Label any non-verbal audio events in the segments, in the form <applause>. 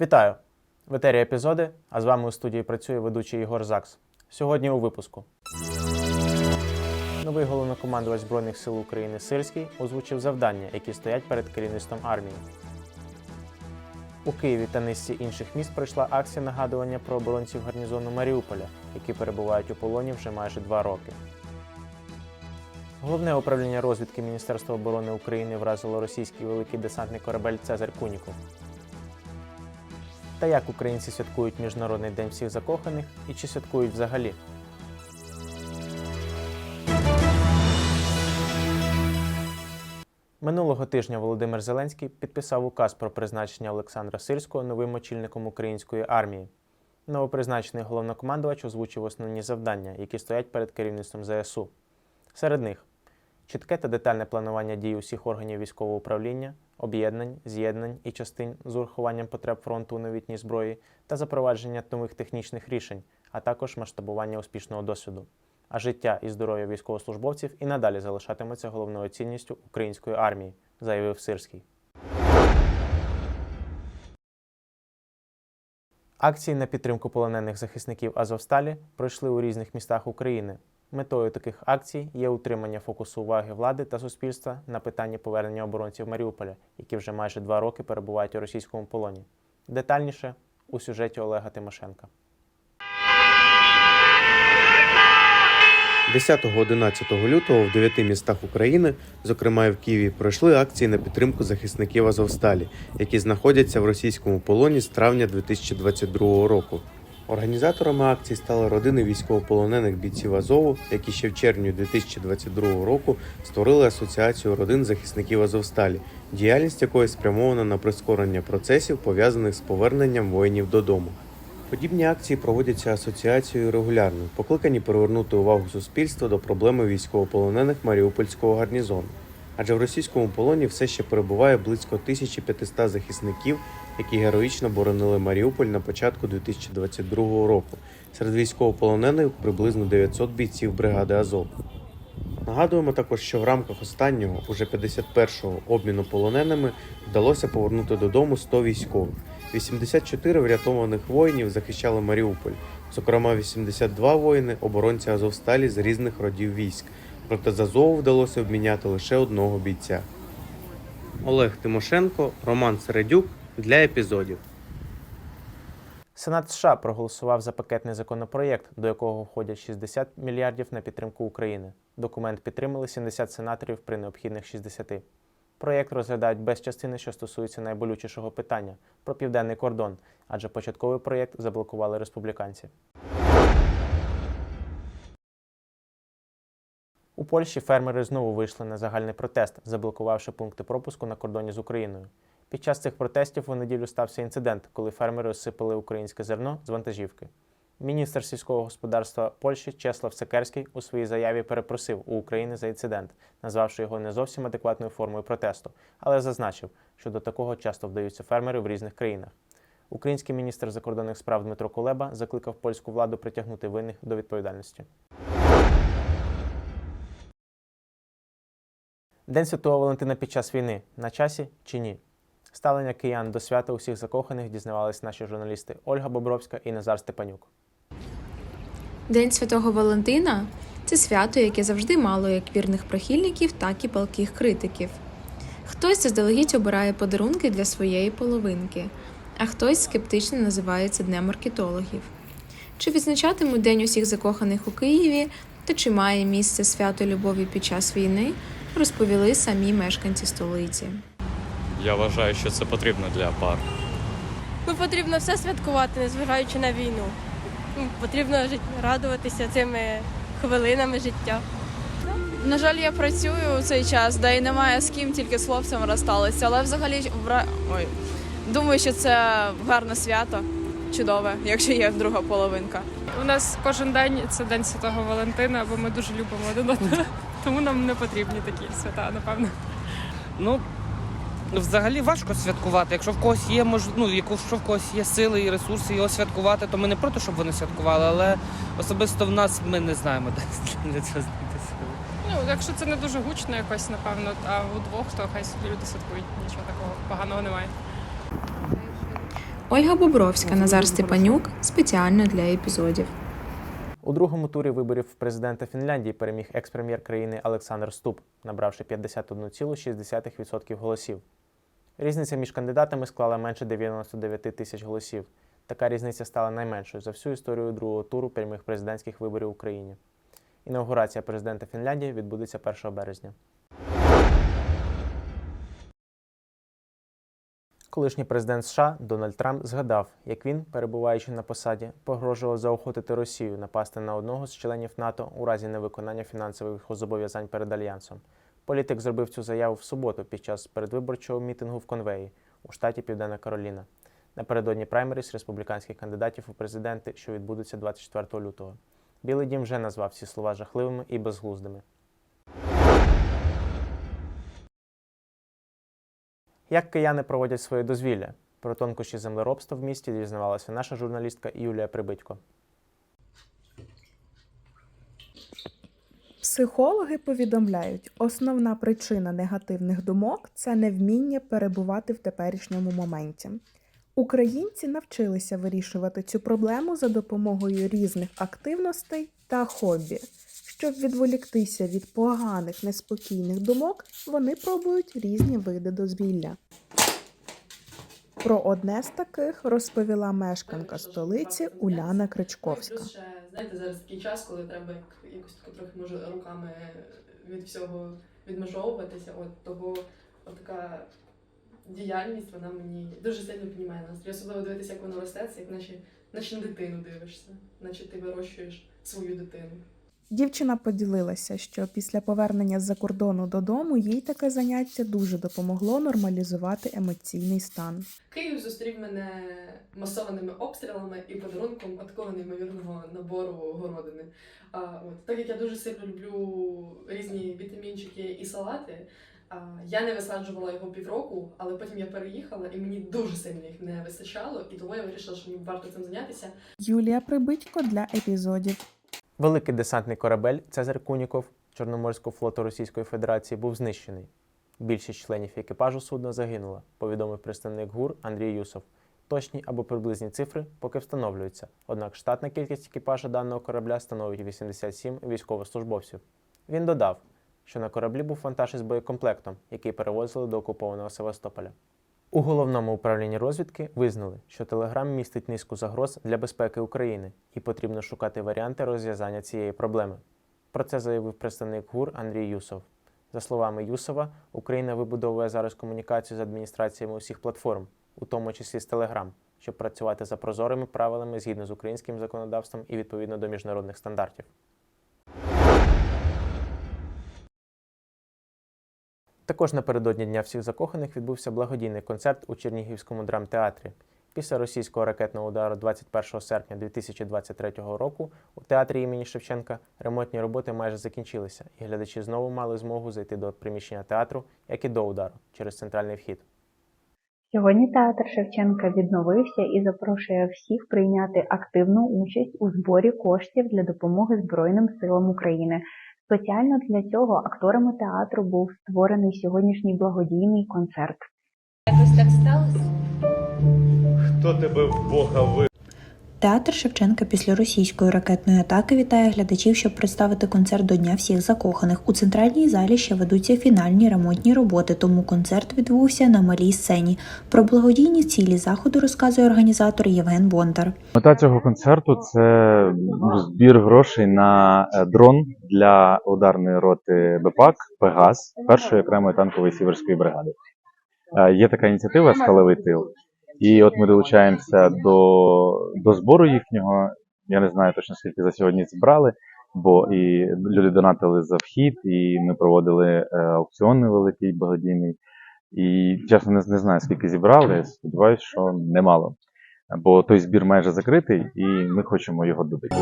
Вітаю! В етері епізоди, а з вами у студії працює ведучий Ігор Закс. Сьогодні у випуску. Новий головнокомандувач Збройних сил України Сирський озвучив завдання, які стоять перед керівництвом армії. У Києві та низці інших міст пройшла акція нагадування про оборонців гарнізону Маріуполя, які перебувають у полоні вже майже два роки. Головне управління розвідки Міністерства оборони України вразило російський великий десантний корабель Цезарь Куніков. Та як українці святкують Міжнародний день всіх закоханих і чи святкують взагалі? Минулого тижня Володимир Зеленський підписав указ про призначення Олександра Сирського новим очільником української армії. Новопризначений головнокомандувач озвучив основні завдання, які стоять перед керівництвом ЗСУ. Серед них чітке та детальне планування дій усіх органів військового управління, об'єднань, з'єднань і частин з урахуванням потреб фронту у новітній зброї та запровадження нових технічних рішень, а також масштабування успішного досвіду. А життя і здоров'я військовослужбовців і надалі залишатиметься головною цінністю української армії, заявив Сирський. Акції на підтримку полонених захисників Азовсталі пройшли у різних містах України. Метою таких акцій є утримання фокусу уваги влади та суспільства на питанні повернення оборонців Маріуполя, які вже майже два роки перебувають у російському полоні. Детальніше у сюжеті Олега Тимошенка. 10-11 лютого в дев'яти містах України, зокрема і в Києві, пройшли акції на підтримку захисників Азовсталі, які знаходяться в російському полоні з травня 2022 року. Організаторами акції стали родини військовополонених бійців Азову, які ще в червні 2022 року створили асоціацію родин захисників Азовсталі, діяльність якої спрямована на прискорення процесів, пов'язаних з поверненням воїнів додому. Подібні акції проводяться асоціацією регулярно, покликані привернути увагу суспільства до проблеми військовополонених Маріупольського гарнізону. Адже в російському полоні все ще перебуває близько 1500 захисників, які героїчно боронили Маріуполь на початку 2022 року. Серед військовополонених приблизно 900 бійців бригади Азов. Нагадуємо також, що в рамках останнього, уже 51-го обміну полоненими, вдалося повернути додому 100 військових. 84 врятованих воїнів захищали Маріуполь, зокрема 82 воїни оборонці Азовсталі з різних родів військ. Проте з Азову вдалося обміняти лише одного бійця. Олег Тимошенко, Роман Середюк для епізодів. Сенат США проголосував за пакетний законопроєкт, до якого входять 60 мільярдів на підтримку України. Документ підтримали 70 сенаторів при необхідних 60. Проєкт розглядають без частини, що стосується найболючішого питання про південний кордон, адже початковий проєкт заблокували республіканці. У Польщі фермери знову вийшли на загальний протест, заблокувавши пункти пропуску на кордоні з Україною. Під час цих протестів у неділю стався інцидент, коли фермери осипали українське зерно з вантажівки. Міністр сільського господарства Польщі Чеслав Секерський у своїй заяві перепросив у України за інцидент, назвавши його не зовсім адекватною формою протесту, але зазначив, що до такого часто вдаються фермери в різних країнах. Український міністр закордонних справ Дмитро Кулеба закликав польську владу притягнути винних до відповідальності. День Святого Валентина під час війни на часі чи ні? Ставлення киян до свята усіх закоханих дізнавались наші журналісти Ольга Бобровська і Назар Степанюк. День Святого Валентина це свято, яке завжди мало як вірних прихильників, так і палких критиків. Хтось заздалегідь обирає подарунки для своєї половинки, а хтось скептично називає це Днем маркетологів. Чи відзначатимуть День усіх закоханих у Києві та чи має місце свято любові під час війни, розповіли самі мешканці столиці. Я вважаю, що це потрібно для пар. Ну, потрібно все святкувати, незважаючи на війну. Ну, Потрібно радуватися цими хвилинами життя. На жаль, я працюю у цей час, де і немає з ким, тільки з хлопцем розсталися. Але взагалі вра- Ой. думаю, що це гарне свято, чудове, якщо є друга половинка. У нас кожен день це день Святого Валентина, бо ми дуже любимо один одного. Тому нам не потрібні такі свята, напевно. Ну, взагалі важко святкувати. Якщо в когось є мож... ну, якщо в когось є сили і ресурси його святкувати, то ми не проти, щоб вони святкували, але особисто в нас ми не знаємо, <laughs> де для цього знайти сили. Ну, якщо це не дуже гучно якось, напевно, а удвох, то хай собі люди святкують. Нічого такого поганого немає. Ольга Бобровська, Назар Степанюк спеціально для епізодів. У другому турі виборів президента Фінляндії переміг екс-прем'єр країни Олександр Ступ, набравши 51,6% голосів. Різниця між кандидатами склала менше 99 тисяч голосів. Така різниця стала найменшою за всю історію другого туру прямих президентських виборів в Україні. Інаугурація президента Фінляндії відбудеться 1 березня. Колишній президент США Дональд Трамп згадав, як він, перебуваючи на посаді, погрожував заохотити Росію напасти на одного з членів НАТО у разі невиконання фінансових зобов'язань перед альянсом. Політик зробив цю заяву в суботу під час передвиборчого мітингу в Конвеї у штаті Південна Кароліна напередодні праймеріс республіканських кандидатів у президенти, що відбудуться 24 лютого. Білий дім вже назвав ці слова жахливими і безглуздими. Як кияни проводять своє дозвілля? Про тонкощі землеробства в місті дізнавалася наша журналістка Юлія Прибитько. Психологи повідомляють, основна причина негативних думок це невміння перебувати в теперішньому моменті. Українці навчилися вирішувати цю проблему за допомогою різних активностей та хобі. Щоб відволіктися від поганих неспокійних думок, вони пробують різні види дозвілля. Про одне з таких розповіла мешканка столиці Уляна Кричковська. Знаєте, зараз такий час, коли треба якось трохи може руками від всього відмежовуватися. От того така діяльність, вона мені дуже сильно піднімає настрій. Особливо дивитися, як воно росте, це як наче, наче на дитину дивишся, наче ти вирощуєш свою дитину. Дівчина поділилася, що після повернення з-за кордону додому їй таке заняття дуже допомогло нормалізувати емоційний стан. Київ зустрів мене масованими обстрілами і подарунком такого неймовірного набору городини. А, от, так як я дуже сильно люблю різні вітамінчики і салати, я не висаджувала його півроку, але потім я переїхала і мені дуже сильно їх не вистачало, і тому я вирішила, що мені варто цим зайнятися. Юлія Прибитько для епізодів. Великий десантний корабель Цезар Куніков Чорноморського флоту Російської Федерації був знищений. Більшість членів екіпажу судна загинула, повідомив представник ГУР Андрій Юсов. Точні або приблизні цифри поки встановлюються, однак штатна кількість екіпажу даного корабля становить 87 військовослужбовців. Він додав, що на кораблі був вантаж із боєкомплектом, який перевозили до окупованого Севастополя. У головному управлінні розвідки визнали, що Телеграм містить низку загроз для безпеки України і потрібно шукати варіанти розв'язання цієї проблеми. Про це заявив представник ГУР Андрій Юсов. За словами Юсова, Україна вибудовує зараз комунікацію з адміністраціями усіх платформ, у тому числі з Telegram, щоб працювати за прозорими правилами згідно з українським законодавством і відповідно до міжнародних стандартів. Також напередодні Дня всіх закоханих відбувся благодійний концерт у Чернігівському драмтеатрі. Після російського ракетного удару 21 серпня 2023 року у театрі імені Шевченка ремонтні роботи майже закінчилися, і глядачі знову мали змогу зайти до приміщення театру, як і до удару, через центральний вхід. Сьогодні театр Шевченка відновився і запрошує всіх прийняти активну участь у зборі коштів для допомоги Збройним силам України. Спеціально для цього акторами театру був створений сьогоднішній благодійний концерт. Якось так сталося. Хто тебе в Бога ви? Театр Шевченка після російської ракетної атаки вітає глядачів, щоб представити концерт до Дня всіх закоханих. У центральній залі ще ведуться фінальні ремонтні роботи, тому концерт відбувся на малій сцені. Про благодійні цілі заходу розказує організатор Євген Бондар. Мета цього концерту це збір грошей на е, дрон для ударної роти БПАК Пегас першої окремої танкової сіверської бригади. Е, Є така ініціатива Скалевий тил. І от ми долучаємося до, до збору їхнього. Я не знаю точно скільки за сьогодні зібрали, бо і люди донатили за вхід, і ми проводили е, аукціон невеликий благодійний. І чесно не, не знаю, скільки зібрали. Сподіваюсь, що немало. Бо той збір майже закритий, і ми хочемо його добити.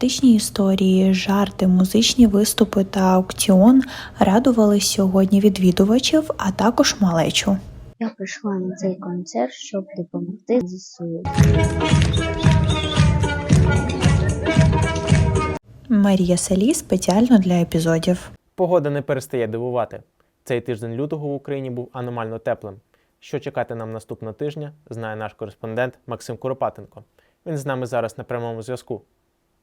Романтичні історії, жарти, музичні виступи та аукціон радували сьогодні відвідувачів, а також малечу. Я прийшла на цей концерт, щоб допомогти ЗСУ. Марія Селі спеціально для епізодів. Погода не перестає дивувати. Цей тиждень лютого в Україні був аномально теплим. Що чекати нам наступного тижня, знає наш кореспондент Максим Куропатенко. Він з нами зараз на прямому зв'язку.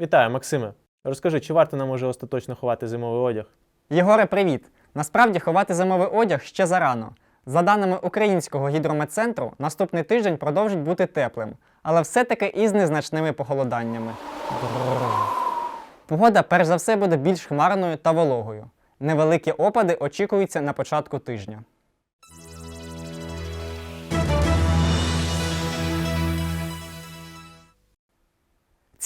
Вітаю, Максиме! Розкажи, чи варто нам уже остаточно ховати зимовий одяг? Єгоре, привіт! Насправді ховати зимовий одяг ще зарано. За даними Українського гідрометцентру, наступний тиждень продовжить бути теплим, але все-таки із незначними похолоданнями. Погода перш за все буде більш хмарною та вологою. Невеликі опади очікуються на початку тижня.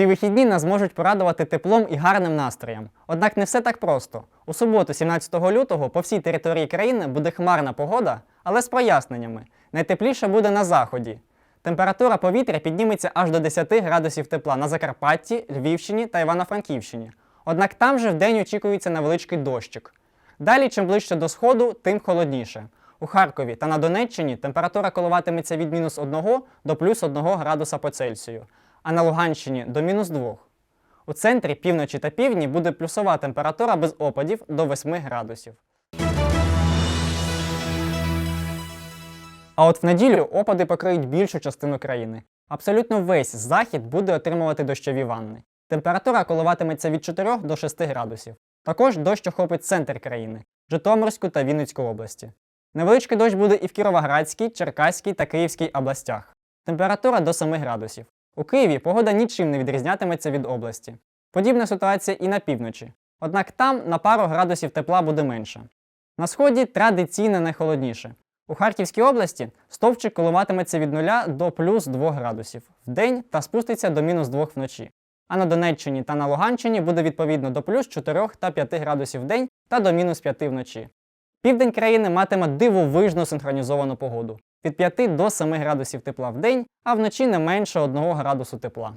Ці вихідні нас можуть порадувати теплом і гарним настроєм. Однак не все так просто. У суботу, 17 лютого, по всій території країни буде хмарна погода, але з проясненнями. Найтепліше буде на заході. Температура повітря підніметься аж до 10 градусів тепла на Закарпатті, Львівщині та Івано-Франківщині. Однак там же вдень очікується невеличкий дощик. Далі, чим ближче до сходу, тим холодніше. У Харкові та на Донеччині температура коливатиметься від мінус 1 до плюс 1 градуса по Цельсію, а на Луганщині до мінус 2. У центрі, півночі та півдні буде плюсова температура без опадів до 8 градусів. А от в неділю опади покриють більшу частину країни. Абсолютно весь захід буде отримувати дощові ванни. Температура коливатиметься від 4 до 6 градусів. Також дощ охопить центр країни Житомирську та Вінницьку області. Невеличкий дощ буде і в Кіровоградській, Черкаській та Київській областях. Температура до 7 градусів. У Києві погода нічим не відрізнятиметься від області. Подібна ситуація і на півночі. Однак там на пару градусів тепла буде менше. На сході традиційно найхолодніше. У Харківській області стовпчик коливатиметься від 0 до плюс 2 градусів в день та спуститься до мінус 2 вночі. А на Донеччині та на Луганщині буде відповідно до плюс 4 та 5 градусів в день та до мінус 5 вночі. Південь країни матиме дивовижну синхронізовану погоду від 5 до 7 градусів тепла в день, а вночі не менше 1 градусу тепла.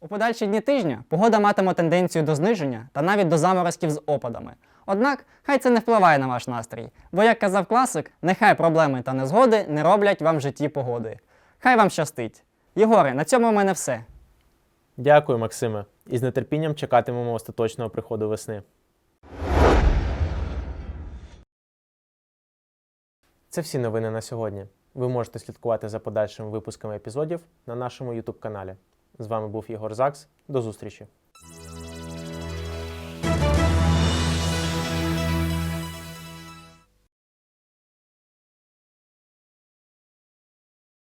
У подальші дні тижня погода матиме тенденцію до зниження та навіть до заморозків з опадами. Однак хай це не впливає на ваш настрій, бо, як казав класик, нехай проблеми та незгоди не роблять вам в житті погоди. Хай вам щастить. Єгоре, на цьому в мене все. Дякую, Максиме, і з нетерпінням чекатимемо остаточного приходу весни. Це всі новини на сьогодні. Ви можете слідкувати за подальшими випусками епізодів на нашому YouTube каналі. З вами був Єгор Закс. До зустрічі!